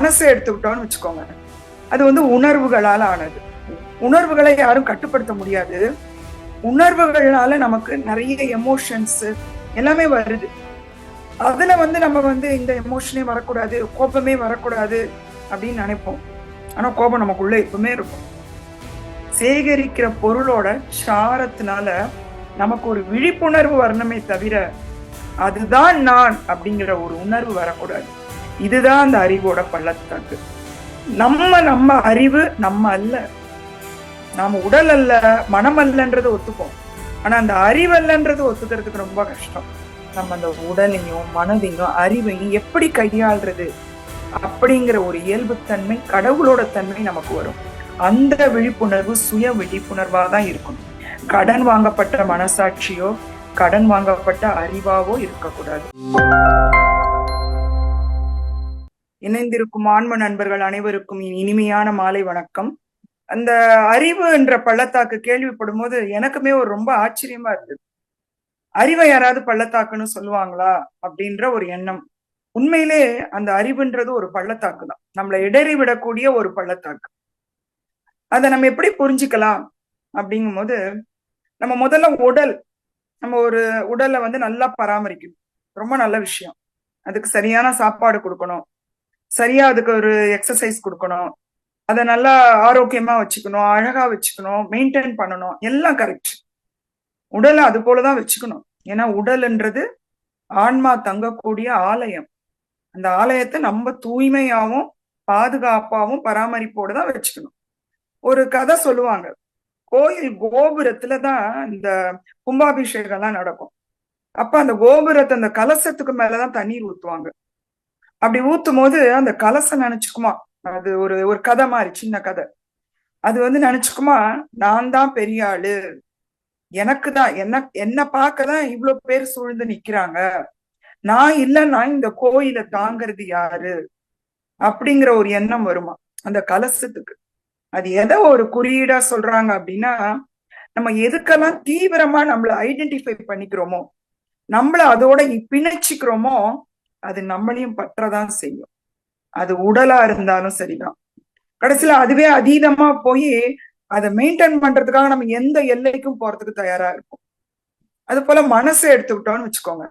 மனசை எடுத்துக்கிட்டோம்னு வச்சுக்கோங்க. அது வந்து உணர்வுகளால் ஆனது. உணர்வுகளை யாரும் கட்டுப்படுத்த முடியாது. உணர்வுகள்னால நமக்கு நிறைய எமோஷன்ஸ் எல்லாமே வருது. அதுல வந்து நம்ம வந்து இந்த எமோஷனே வரக்கூடாது கோபமே வரக்கூடாது அப்படின்னு நினைப்போம். ஆனா கோபம் நமக்குள்ள எப்பவுமே இருக்கும். சேகரிக்கிற பொருளோட சாரத்தினால நமக்கு ஒரு விழிப்புணர்வு வரணுமே தவிர அதுதான் நான் அப்படிங்கிற ஒரு உணர்வு வரக்கூடாது. இதுதான் அந்த அறிவோட பள்ளத்தாக்கு. நம்ம நம்ம அறிவு நம்ம அல்ல. நாம உடல் அல்ல மனம் அல்லன்றது ஒத்துப்போம். ஆனா அந்த அறிவல்லன்றது ஒத்துக்கிறதுக்கு ரொம்ப கஷ்டம். நம்ம அந்த உடலையும் மனதையும் அறிவையும் எப்படி கையாள்றது அப்படிங்கிற ஒரு இயல்புத்தன்மை கடவுளோட தன்மை நமக்கு வரும். அந்த விழிப்புணர்வு சுய விழிப்புணர்வா தான் இருக்கும் கடன் வாங்கப்பட்ட மனசாட்சியோ கடன் வாங்கப்பட்ட அறிவாவோ இருக்கக்கூடாது. இணைந்திருக்கும் ஆன்ம நண்பர்கள் அனைவருக்கும் இனிமையான மாலை வணக்கம். அந்த அறிவு என்ற பள்ளத்தாக்கு கேள்விப்படும் போது எனக்குமே ஒரு ரொம்ப ஆச்சரியமா இருந்தது. அறிவை யாராவது பள்ளத்தாக்குன்னு சொல்லுவாங்களா அப்படின்ற ஒரு எண்ணம். உண்மையிலே அந்த அறிவுன்றது ஒரு பள்ளத்தாக்கு தான். நம்மளை இடறி விடக்கூடிய ஒரு பள்ளத்தாக்கு. அதை நம்ம எப்படி புரிஞ்சுக்கலாம் அப்படிங்கும் போது நம்ம முதல்ல உடல் நம்ம ஒரு உடலை வந்து நல்லா பராமரிக்கணும். ரொம்ப நல்ல விஷயம். அதுக்கு சரியான சாப்பாடு கொடுக்கணும். சரியா அதுக்கு ஒரு எக்ஸசைஸ் கொடுக்கணும். அதை நல்லா ஆரோக்கியமா வச்சுக்கணும் அழகா வச்சுக்கணும் மெயின்டைன் பண்ணணும். எல்லாம் கரெக்ட் உடலை அது போலதான் வச்சுக்கணும். ஏன்னா உடல்ன்றது ஆன்மா தங்கக்கூடிய ஆலயம். அந்த ஆலயத்தை நம்ம தூய்மையாவும் பாதுகாப்பாவும் பராமரிப்போடு தான் வச்சுக்கணும். ஒரு கதை சொல்லுவாங்க. கோயில் கோபுரத்துல தான் இந்த கும்பாபிஷேகம்லாம் நடக்கும். அப்ப அந்த கோபுரத்தை அந்த கலசத்துக்கு மேலதான் தண்ணீர் ஊத்துவாங்க. அப்படி ஊத்தும் போது அந்த கலசம் நினைச்சுக்குமா? அது ஒரு ஒரு கதை மாதிரி சின்ன கதை. அது வந்து நினைச்சுக்குமா நான் தான் பெரிய ஆளு. எனக்கு தான் என்ன என்ன பார்க்கதான் இவ்வளவு பேர் சூழ்ந்து நிக்கிறாங்க. நான் இல்லைன்னா இந்த கோயிலை தாங்கிறது யாரு? அப்படிங்கிற ஒரு எண்ணம் வருமா? அந்த கலசத்துக்கு. அது எதை ஒரு குறியீடா சொல்றாங்க அப்படின்னா நம்ம எதுக்கெல்லாம் தீவிரமா நம்மள ஐடென்டிஃபை பண்ணிக்கிறோமோ நம்மள அதோட பிணைச்சிக்கிறோமோ அது நம்மளையும் பற்றதான் செய்யும். அது உடலா இருந்தாலும் சரிதான். கடைசியில அதுவே அதீதமா போய் அதை மெயின்டைன் பண்றதுக்காக நம்ம எந்த எல்லைக்கும் போறதுக்கு தயாரா இருக்கும் அது போல மனசை எடுத்துக்கிட்டோம்னு வச்சுக்கோங்க.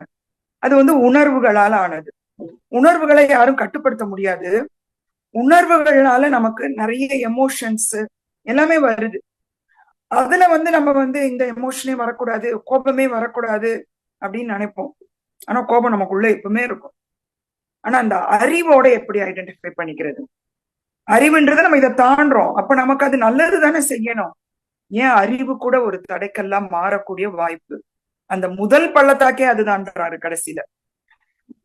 அது வந்து உணர்வுகளால் ஆனது. உணர்வுகளை யாரும் கட்டுப்படுத்த முடியாது. உணர்வுகள்னால நமக்கு நிறைய எமோஷன்ஸ் எல்லாமே வருது. அதுல வந்து நம்ம வந்து இந்த எமோஷனே வரக்கூடாது கோபமே வரக்கூடாது அப்படின்னு நினைப்போம். ஆனா கோபம் நமக்குள்ள எப்பவுமே இருக்கும். ஆனா அந்த அறிவோட எப்படி ஐடென்டிஃபை பண்ணிக்கிறது? அறிவுன்றத நம்ம இதை தாண்டோம் அப்ப நமக்கு அது நல்லது தானே செய்யணும். ஏன் அறிவு கூட ஒரு தடைக்கெல்லாம் மாறக்கூடிய வாய்ப்பு? அந்த முதல் பள்ளத்தாக்கே அதுதான்றாரு கடைசியில.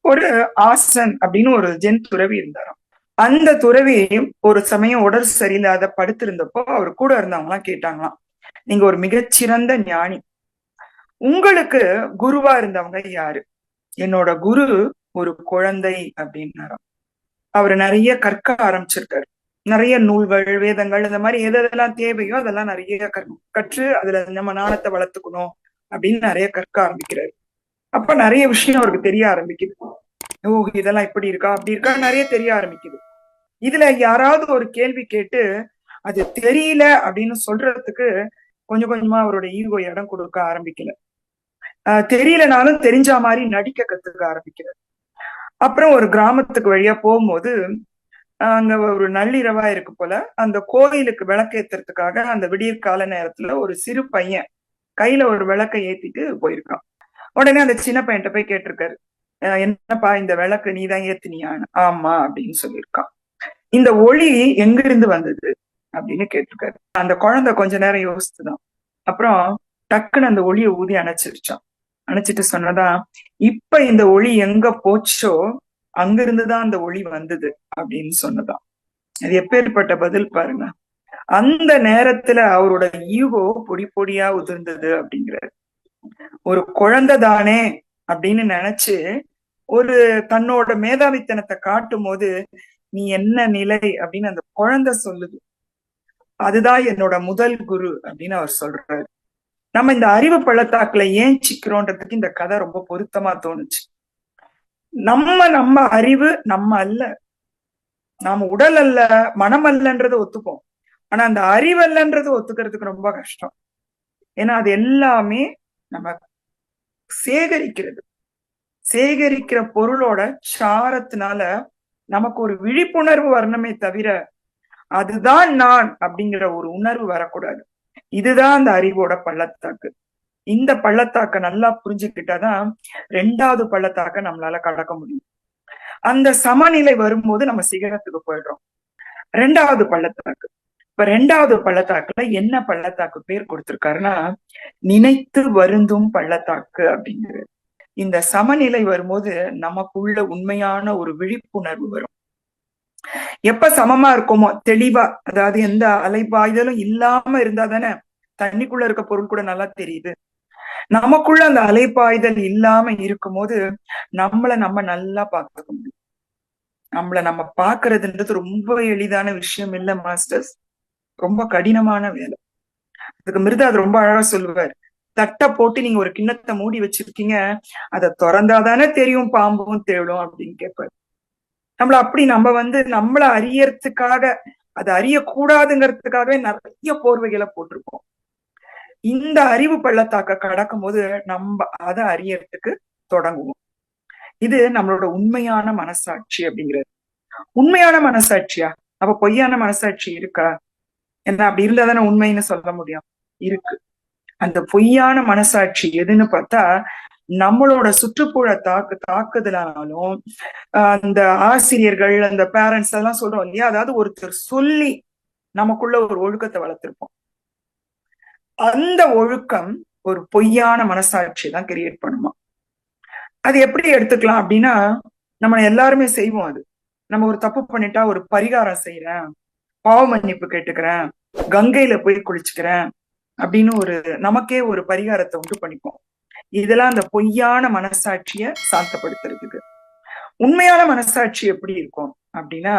ஒரு ஆசன் அப்படின்னு ஒரு ஜென் துறவி இருந்தாராம். அந்த துறவி ஒரு சமயம் உடல் சரியில்லாத படுத்திருந்தப்போ அவர் கூட இருந்தவங்களாம் கேட்டாங்களாம். நீங்க ஒரு மிகச்சிறந்த ஞானி. உங்களுக்கு குருவா இருந்தவங்க யாரு? என்னோட குரு ஒரு குழந்தை அப்படின்னாராம் அவர் நிறைய கற்க ஆரம்பிச்சிருக்காரு. நிறைய நூல்கள் வேதங்கள் இந்த மாதிரி எதெல்லாம் தேவையோ அதெல்லாம் நிறைய கற்று அதுல நம்ம நாணத்தை வளர்த்துக்கணும் அப்படின்னு நிறைய கற்க ஆரம்பிக்கிறாரு. அப்ப நிறைய விஷயம் அவருக்கு தெரிய ஆரம்பிக்குது. ஓ இதெல்லாம் இப்படி இருக்கா அப்படி இருக்கா நிறைய தெரிய ஆரம்பிக்குது. இதுல யாராவது ஒரு கேள்வி கேட்டு அது தெரியல அப்படின்னு சொல்றதுக்கு கொஞ்சம் கொஞ்சமா அவரோட ஈகோ இடம் கொடுக்க ஆரம்பிக்கல. ஆஹ் தெரியலனாலும் தெரிஞ்ச மாதிரி நடிக்க கத்துக்க ஆரம்பிக்கிறார். அப்புறம் ஒரு கிராமத்துக்கு வழியா போகும்போது அங்க ஒரு நள்ளிரவா இருக்கு போல அந்த கோயிலுக்கு விளக்கேத்துறதுக்காக அந்த விடியற் கால நேரத்துல ஒரு சிறு பையன் கையில ஒரு விளக்கை ஏத்திட்டு போயிருக்கான். உடனே அந்த சின்ன பையன்கிட்ட போய் கேட்டிருக்காரு என்னப்பா இந்த விளக்கு நீதான் ஏத்தினியான்னு ஆமா அப்படின்னு சொல்லியிருக்கான். இந்த ஒளி எங்க இருந்து வந்தது? அப்படின்னு கேட்டிருக்காரு. அந்த குழந்தை கொஞ்ச நேரம் யோசிச்சுதான். அப்புறம் டக்குன்னு அந்த ஒளியை ஊதி அணைச்சிருச்சான். அணைச்சிட்டு சொன்னதா இப்ப இந்த ஒளி எங்க போச்சோ அங்கிருந்துதான் அந்த ஒளி வந்தது அப்படின்னு சொன்னதா அது எப்பேற்பட்ட பதில் பாருங்க. அந்த நேரத்துல அவரோட ஈகோ பொடி பொடியா உதிர்ந்தது அப்படிங்கிறாரு. ஒரு குழந்தை தானே அப்படின்னு நினைச்சு ஒரு தன்னோட மேதாவித்தனத்தை காட்டும் போது நீ என்ன நிலை? அப்படின்னு அந்த குழந்தை சொல்லுது. அதுதான் என்னோட முதல் குரு அப்படின்னு அவர் சொல்றாரு. நம்ம இந்த அறிவு பள்ளத்தாக்குல ஏன் சிக்கிறோன்றதுக்கு இந்த கதை ரொம்ப பொருத்தமா தோணுச்சு. நம்ம நம்ம அறிவு நம்ம அல்ல. நாம உடல் அல்ல மனம் அல்லன்றது ஒத்துப்போம். ஆனா அந்த அறிவல்லன்றது ஒத்துக்கிறதுக்கு ரொம்ப கஷ்டம். ஏன்னா அது எல்லாமே நம்ம சேகரிக்கிறது. சேகரிக்கிற பொருளோட சாரத்தினால நமக்கு ஒரு விழிப்புணர்வு வரணுமே தவிர அதுதான் நான் அப்படிங்கிற ஒரு உணர்வு வரக்கூடாது. இதுதான் அந்த அறிவோட பள்ளத்தாக்கு. இந்த பள்ளத்தாக்க நல்லா புரிஞ்சுக்கிட்டாதான் ரெண்டாவது பள்ளத்தாக்க நம்மளால கடக்க முடியும். அந்த சமநிலை வரும்போது நம்ம சிகரத்துக்கு போயிடுறோம். ரெண்டாவது பள்ளத்தாக்கு. இப்ப ரெண்டாவது பள்ளத்தாக்குல என்ன பள்ளத்தாக்கு பேர் கொடுத்திருக்காருன்னா நினைத்து வருந்தும் பள்ளத்தாக்கு அப்படிங்கிறது இந்த சமநிலை வரும்போது நமக்குள்ள உண்மையான ஒரு விழிப்புணர்வு வரும். எப்ப சமமா இருக்குமோ தெளிவா அதாவது எந்த அலைபாய்தலும் இல்லாம இருந்தா தானே தண்ணிக்குள்ள இருக்க பொருள் கூட நல்லா தெரியுது. நமக்குள்ள அந்த அலைப்பாய்தல் இல்லாம இருக்கும்போது நம்மள நம்ம நல்லா பார்த்துக்க முடியும். நம்மள நம்ம பாக்குறதுன்றது ரொம்ப எளிதான விஷயம் இல்ல மாஸ்டர்ஸ். ரொம்ப கடினமான வேலை. அதுக்கு மிருதா அது ரொம்ப அழகா சொல்லுவார். தட்டை போட்டு நீங்க ஒரு கிண்ணத்தை மூடி வச்சிருக்கீங்க அதை திறந்தாதானே தெரியும் பாம்பும் தேடும் அப்படின்னு கேட்பாரு. நம்மள அப்படி நம்ம வந்து நம்மள அறியறதுக்காக அதை அறியக்கூடாதுங்கிறதுக்காகவே நிறைய போர்வைகளை போட்டிருக்கோம் இந்த அறிவு பள்ளத்தாக்க கடக்கும் போது நம்ம அதை அறியறதுக்கு தொடங்குவோம். இது நம்மளோட உண்மையான மனசாட்சி அப்படிங்கிறது. உண்மையான மனசாட்சியா? அப்ப பொய்யான மனசாட்சி இருக்கா? என்ன அப்படி இருந்தா தானே உண்மைன்னு சொல்ல முடியும். இருக்கு. அந்த பொய்யான மனசாட்சி எதுன்னு பார்த்தா நம்மளோட சுற்றுப்புற தாக்கு தாக்குதலானாலும் அந்த ஆசிரியர்கள் அந்த பேரண்ட்ஸ் எல்லாம் சொல்றோம் இல்லையா? அதாவது ஒருத்தர் சொல்லி நமக்குள்ள ஒரு ஒழுக்கத்தை வளர்த்திருப்போம். அந்த ஒழுக்கம் ஒரு பொய்யான மனசாட்சி தான் கிரியேட் பண்ணுமா? அது எப்படி எடுத்துக்கலாம் அப்படின்னா நம்ம எல்லாருமே செய்வோம் அது. நம்ம ஒரு தப்பு பண்ணிட்டா ஒரு பரிகாரம் செய்யறேன் பாவ மன்னிப்பு கேட்டுக்கிறேன் கங்கையில போய் குளிச்சுக்கிறேன் அப்படின்னு ஒரு நமக்கே ஒரு பரிகாரத்தை உண்டு பண்ணிப்போம். இதெல்லாம் அந்த பொய்யான மனசாட்சிய சாந்தப்படுத்துறதுக்கு. உண்மையான மனசாட்சி எப்படி இருக்கும்? அப்படின்னா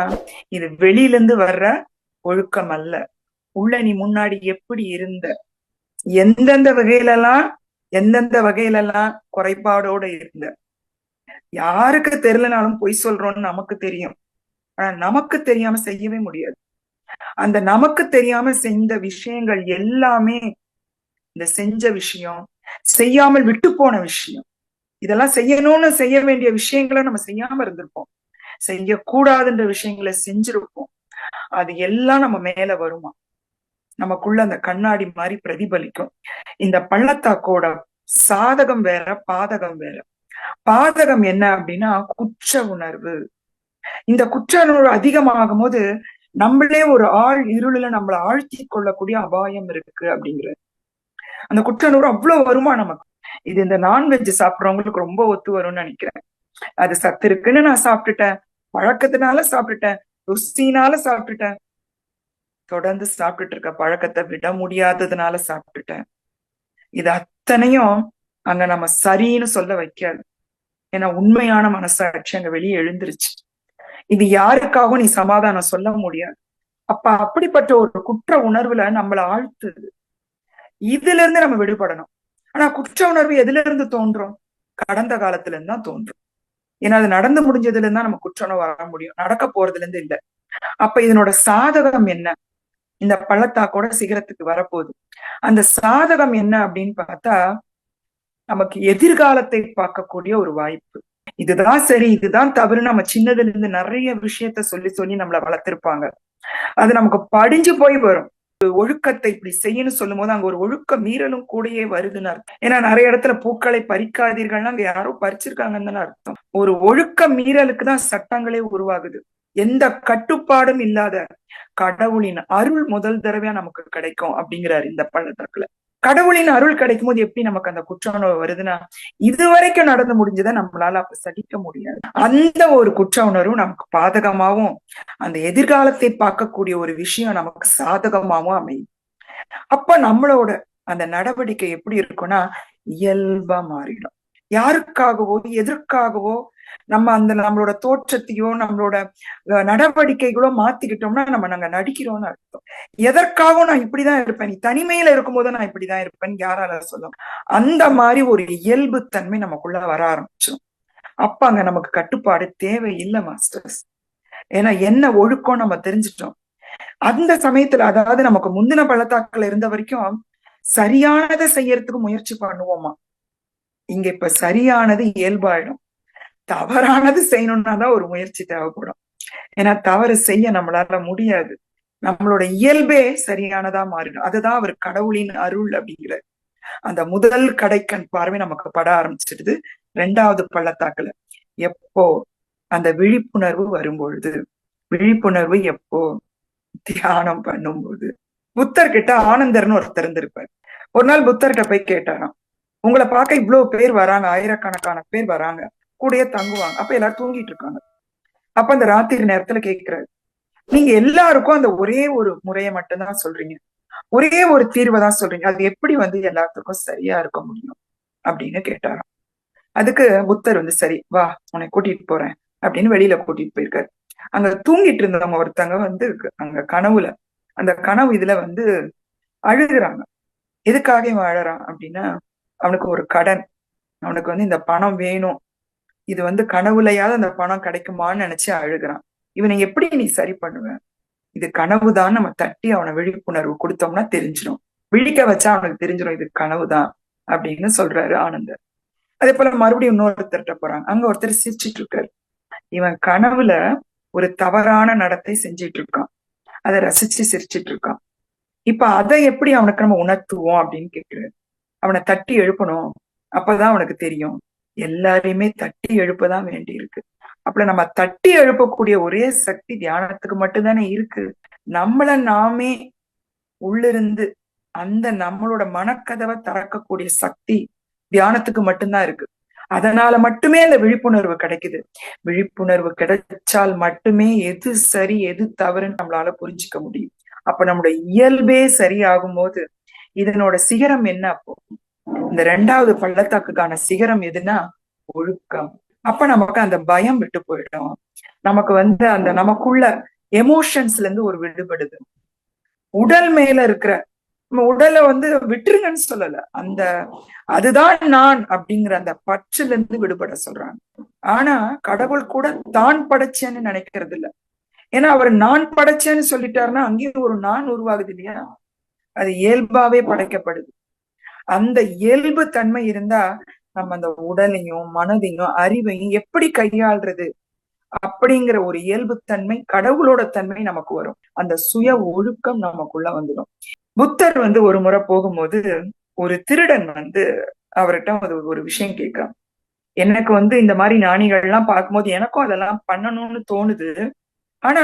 இது வெளியில இருந்து வர்ற ஒழுக்கம் அல்ல உள்ள நீ முன்னாடி எப்படி இருந்த? எந்தெந்த வகையிலலாம் எந்தெந்த வகையிலலாம் குறைபாடோட இருந்த? யாருக்கு தெரியலனாலும் பொய் சொல்றோம்னு நமக்கு தெரியும். ஆனா நமக்கு தெரியாம செய்யவே முடியாது. அந்த நமக்கு தெரியாம செஞ்ச விஷயங்கள் எல்லாமே இந்த செஞ்ச விஷயம் செய்யாமல் விட்டு போன விஷயம். இதெல்லாம் செய்யணும்னு செய்ய வேண்டிய விஷயங்களை நம்ம செய்யாம இருந்திருப்போம். செய்யக்கூடாதுன்ற விஷயங்களை செஞ்சிருப்போம். அது எல்லாம் நம்ம மேல வருமா? நமக்குள்ள அந்த கண்ணாடி மாதிரி பிரதிபலிக்கும். இந்த பள்ளத்தாக்கோட சாதகம் வேற பாதகம் வேற. பாதகம் என்ன அப்படின்னா குற்ற உணர்வு. இந்த குற்ற உணர்வு அதிகமாகும் போது நம்மளே ஒரு ஆள் இருளில நம்மளை ஆழ்த்தி கொள்ளக்கூடிய அபாயம் இருக்கு அப்படிங்கிறது அந்த குற்றநூறு அவ்வளவு வருமா நமக்கு? இது இந்த நான்வெஜ் சாப்பிடுறவங்களுக்கு ரொம்ப ஒத்து வரும்னு நினைக்கிறேன். அது சத்து இருக்குன்னு நான் சாப்பிட்டுட்டேன். பழக்கத்தினால சாப்பிட்டுட்டேன். ருசினால சாப்பிட்டுட்டேன். தொடர்ந்து சாப்பிட்டுட்டு இருக்க பழக்கத்தை விட முடியாததுனால சாப்பிட்டுட்டேன். இது அத்தனையும் அங்க நம்ம சரின்னு சொல்ல வைக்காது. ஏன்னா உண்மையான மனசாட்சி அங்க வெளியே எழுந்துருச்சு. இது யாருக்காகவும் நீ சமாதானம் சொல்ல முடியாது. அப்ப அப்படிப்பட்ட ஒரு குற்ற உணர்வுல நம்மளை ஆழ்த்துது. இதுல இருந்து நம்ம விடுபடணும். ஆனா குற்ற உணர்வு எதுல இருந்து தோன்றும்? கடந்த காலத்துல இருந்து தான் தோன்றும். ஏன்னா அது நடந்து முடிஞ்சதுல இருந்தா நம்ம குற்ற உணர்வு வர முடியும். நடக்க போறதுல இருந்து இல்ல. அப்ப இதனோட சாதகம் என்ன? இந்த பள்ளத்தாக்கோட சிகரத்துக்கு வரப்போகுது. அந்த சாதகம் என்ன அப்படின்னு பார்த்தா நமக்கு எதிர்காலத்தை பார்க்கக்கூடிய ஒரு வாய்ப்பு. இதுதான் சரி இதுதான் தவறு நம்ம சின்னதுல இருந்து நிறைய விஷயத்த சொல்லி சொல்லி நம்மளை வளர்த்திருப்பாங்க. அது நமக்கு படிஞ்சு போய் வரும். ஒழுக்கத்தை இப்படி செய்யணும் சொல்லும் போது அங்க ஒரு ஒழுக்க மீறலும் கூடயே வருதுன்னு அர்த்தம். ஏன்னா நிறைய இடத்துல பூக்களை பறிக்காதீர்கள்னா அங்க யாரோ பறிச்சிருக்காங்கன்னு அர்த்தம். ஒரு ஒழுக்க மீறலுக்கு தான் சட்டங்களே உருவாகுது. எந்த கட்டுப்பாடும் இல்லாத கடவுளின் அருள் முதல் தடவையா நமக்கு கிடைக்கும் அப்படிங்கிறாரு இந்த பழத்தில கடவுளின் அருள் கிடைக்கும் போது எப்படி நமக்கு அந்த குற்ற வருதுன்னா இது வரைக்கும் நடந்து முடிஞ்சதை நம்மளால அப்ப சகிக்க முடியாது. அந்த ஒரு குற்ற உணர்வு நமக்கு பாதகமாவும் அந்த எதிர்காலத்தை பார்க்கக்கூடிய ஒரு விஷயம் நமக்கு சாதகமாவும் அமையும். அப்ப நம்மளோட அந்த நடவடிக்கை எப்படி இருக்கும்னா இயல்பா மாறிடும். யாருக்காகவோ எதற்காகவோ நம்ம அந்த நம்மளோட தோற்றத்தையோ நம்மளோட நடவடிக்கைகளோ மாத்திக்கிட்டோம்னா நம்ம நாங்க நடிக்கிறோம்னு அர்த்தம். எதற்காகவும் நான் இப்படிதான் இருப்பேன். நீ தனிமையில இருக்கும்போது நான் இப்படிதான் இருப்பேன். யாரால சொல்லும் அந்த மாதிரி ஒரு இயல்பு தன்மை நமக்குள்ள வர ஆரம்பிச்சிடும் அப்ப அங்க நமக்கு கட்டுப்பாடு தேவையில்லை மாஸ்டர்ஸ். ஏன்னா என்ன ஒழுக்கம் நம்ம தெரிஞ்சிட்டோம். அந்த சமயத்துல அதாவது நமக்கு முந்தின பள்ளத்தாக்கள் இருந்த வரைக்கும் சரியானதை செய்யறதுக்கு முயற்சி பண்ணுவோமா? இங்க இப்ப சரியானது இயல்பாயிடும். தவறானது செய்யணும்னா தான் ஒரு முயற்சி தேவைப்படும். ஏன்னா தவறு செய்ய நம்மளால முடியாது. நம்மளோட இயல்பே சரியானதா மாறிடும். அதுதான் அவர் கடவுளின் அருள் அப்படிங்கிற. அந்த முதல் கடைக்கண் பார்வை நமக்கு பட ஆரம்பிச்சிடுது. ரெண்டாவது பள்ளத்தாக்குல. எப்போ அந்த விழிப்புணர்வு வரும்பொழுது விழிப்புணர்வு எப்போ தியானம் பண்ணும்போது. புத்தர் கிட்ட ஆனந்தர்னு ஒருத்தர் இருந்திருப்பார். ஒரு நாள் புத்தர்கிட்ட போய் கேட்டாராம். உங்களை பார்க்க இவ்வளவு பேர் வராங்க ஆயிரக்கணக்கான பேர் வராங்க. கூடயே தங்குவாங்க. அப்ப எல்லாரும் தூங்கிட்டு இருக்காங்க. அப்ப அந்த ராத்திரி நேரத்துல கேட்கிறாரு நீங்க எல்லாருக்கும் அந்த ஒரே ஒரு முறையை மட்டும்தான் சொல்றீங்க. ஒரே ஒரு தீர்வை தான் சொல்றீங்க. அது எப்படி வந்து எல்லாத்துக்கும் சரியா இருக்க முடியும்? அப்படின்னு கேட்டாராம். அதுக்கு புத்தர் வந்து சரி வா உன்னை கூட்டிட்டு போறேன் அப்படின்னு வெளியில கூட்டிட்டு போயிருக்காரு. அங்க தூங்கிட்டு இருந்தவங்க ஒருத்தங்க வந்து அங்க கனவுல அந்த கனவு இதுல வந்து அழுகுறாங்க. எதுக்காக இவன் அழறான்? அப்படின்னா அவனுக்கு ஒரு கடன். அவனுக்கு வந்து இந்த பணம் வேணும். இது வந்து கனவுலையாவது அந்த பணம் கிடைக்குமான்னு நினைச்சு அழுகிறான். இவனை எப்படி நீ சரி பண்ணுவ? இது கனவுதான். நம்ம தட்டி அவனை விழிப்புணர்வு கொடுத்தோம்னா தெரிஞ்சிடும் விழிக்க வச்சா அவனுக்கு தெரிஞ்சிடும் இது கனவுதான் அப்படின்னு சொல்றாரு ஆனந்தர். அதே போல மறுபடியும் இன்னொருத்தர்கிட்ட போறாங்க. அங்க ஒருத்தர் சிரிச்சிட்டு இருக்காரு இவன் கனவுல ஒரு தவறான நடத்தை செஞ்சிட்டு இருக்கான் அதை ரசிச்சு சிரிச்சிட்டு இருக்கான் இப்ப அதை எப்படி அவனுக்கு நம்ம உணர்த்துவோம் அப்படின்னு கேக்குறாரு. அவனை தட்டி எழுப்பணும். அப்பதான் அவனுக்கு தெரியும். எல்லாரையுமே தட்டி எழுப்பதான் வேண்டி இருக்கு அப்படி நம்ம தட்டி எழுப்பக்கூடிய ஒரே சக்தி தியானத்துக்கு மட்டும்தானே இருக்கு. நம்மள நாமே உள்ளிருந்து அந்த நம்மளோட மனக்கதவை திறக்கக்கூடிய சக்தி தியானத்துக்கு மட்டும்தான் இருக்கு. அதனால மட்டுமே அந்த விழிப்புணர்வு கிடைக்குது. விழிப்புணர்வு கிடைச்சால் மட்டுமே எது சரி எது தவறுன்னு நம்மளால புரிஞ்சுக்க முடியும். அப்ப நம்மளோட இயல்பே சரியாகும் போது இதனோட சிகரம் என்ன அப்போ? இந்த ரெண்டாவது பள்ளத்தாக்குக்கான சிகரம் எதுனா ஒழுக்கம். அப்ப நமக்கு அந்த பயம் விட்டு போயிடும். நமக்கு வந்து அந்த நமக்குள்ள எமோஷன்ஸ்ல இருந்து ஒரு விடுபடுது. உடல் மேல இருக்கிற நம்ம உடலை வந்து விட்டுருங்கன்னு சொல்லல. அந்த அதுதான் நான் அப்படிங்கிற அந்த பற்றுல இருந்து விடுபட சொல்றாங்க. ஆனா கடவுள் கூட தான் படைச்சேன்னு நினைக்கிறது இல்ல. ஏன்னா அவர் நான் படைச்சேன்னு சொல்லிட்டாருன்னா அங்கேயும் ஒரு நான் உருவாகுது இல்லையா? அது இயல்பாவே படைக்கப்படுது. அந்த இயல்பு தன்மை இருந்தா நம்ம அந்த உடலையும் மனதையும் அறிவையும் எப்படி கையாள்றது? அப்படிங்கிற ஒரு இயல்பு தன்மை கடவுளோட தன்மை நமக்கு வரும். அந்த சுய ஒழுக்கம் நமக்குள்ள வந்துடும். புத்தர் வந்து ஒரு முறை போகும்போது ஒரு திருடன் வந்து அவர்கிட்ட ஒரு விஷயம் கேட்கிறான். எனக்கு வந்து இந்த மாதிரி ஞானிகள் எல்லாம் பார்க்கும்போது எனக்கும் அதெல்லாம் பண்ணணும்னு தோணுது. ஆனா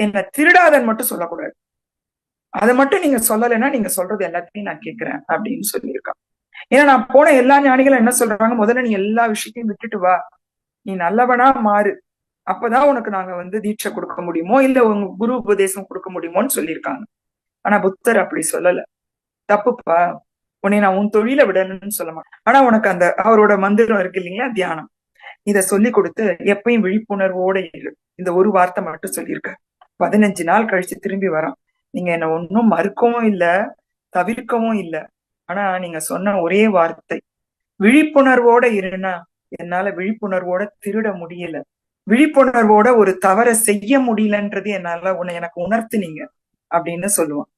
என்ன திருடாதன் மட்டும் சொல்லக்கூடாது. அதை மட்டும் நீங்க சொல்லலைன்னா நீங்க சொல்றது எல்லாத்தையும் நான் கேட்கிறேன் அப்படின்னு சொல்லியிருக்கான். ஏன்னா நான் போன எல்லா ஞானிகளும் என்ன சொல்றாங்க? முதல்ல நீ எல்லா விஷயத்தையும் விட்டுட்டு வா. நீ நல்லவனா மாறு. அப்பதான் உனக்கு நாங்க வந்து தீட்சை கொடுக்க முடியுமோ? இல்ல உங்க குரு உபதேசம் கொடுக்க முடியுமோன்னு சொல்லியிருக்காங்க. ஆனா புத்தர் அப்படி சொல்லல. தப்புப்பா. உன்னை நான் உன் தொழில விடணும்னு சொல்ல மாட்டேன். ஆனா உனக்கு அந்த அவரோட மந்திரம் இருக்கு இல்லைங்களா? தியானம். இத சொல்லி கொடுத்து எப்பயும் விழிப்புணர்வோட இரு. இந்த ஒரு வார்த்தை மட்டும் சொல்லியிருக்க. பதினஞ்சு நாள் கழிச்சு திரும்பி வரான். நீங்க என்ன ஒன்றும் மறுக்கவும் இல்ல தவிர்க்கவும் இல்ல. ஆனா நீங்க சொன்ன ஒரே வார்த்தை விழிப்புணர்வோட இருனா என்னால விழிப்புணர்வோட திருட முடியல. விழிப்புணர்வோட ஒரு தவற செய்ய முடியலன்றது என்னால உன்னை எனக்கு உணர்த்துனீங்க அப்படின்னு சொல்லுவான்.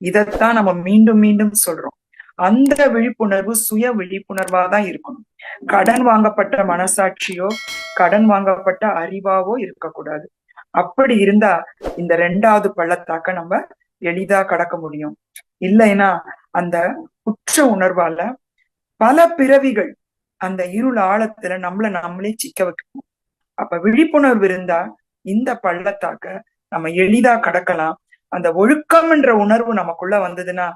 இதத்தான் நம்ம மீண்டும் மீண்டும் சொல்றோம். அந்த விழிப்புணர்வு சுய விழிப்புணர்வா தான் இருக்கணும். கடன் வாங்கப்பட்ட மனசாட்சியோ கடன் வாங்கப்பட்ட அறிவாவோ இருக்கக்கூடாது. அப்படி இருந்தா இந்த ரெண்டாவது பள்ளத்தாக்க நம்ம எளிதா கடக்க முடியும். இல்லைன்னா அந்த குற்ற உணர்வால பல பிறவிகள் அந்த இருள் ஆழத்துல நம்மள நம்மளே சிக்க வைக்கணும் அப்ப விழிப்புணர்வு இருந்தா இந்த பள்ளத்தாக்க நம்ம எளிதா கடக்கலாம். அந்த ஒழுக்கம் என்ற உணர்வு நமக்குள்ள வந்ததுன்னா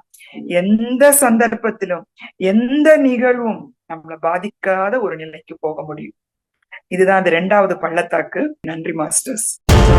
எந்த சந்தர்ப்பத்திலும் எந்த நிகழ்வும் நம்மளை பாதிக்காத ஒரு நிலைக்கு போக முடியும். இதுதான் அந்த ரெண்டாவது பள்ளத்தாக்கு. நன்றி மாஸ்டர்ஸ்.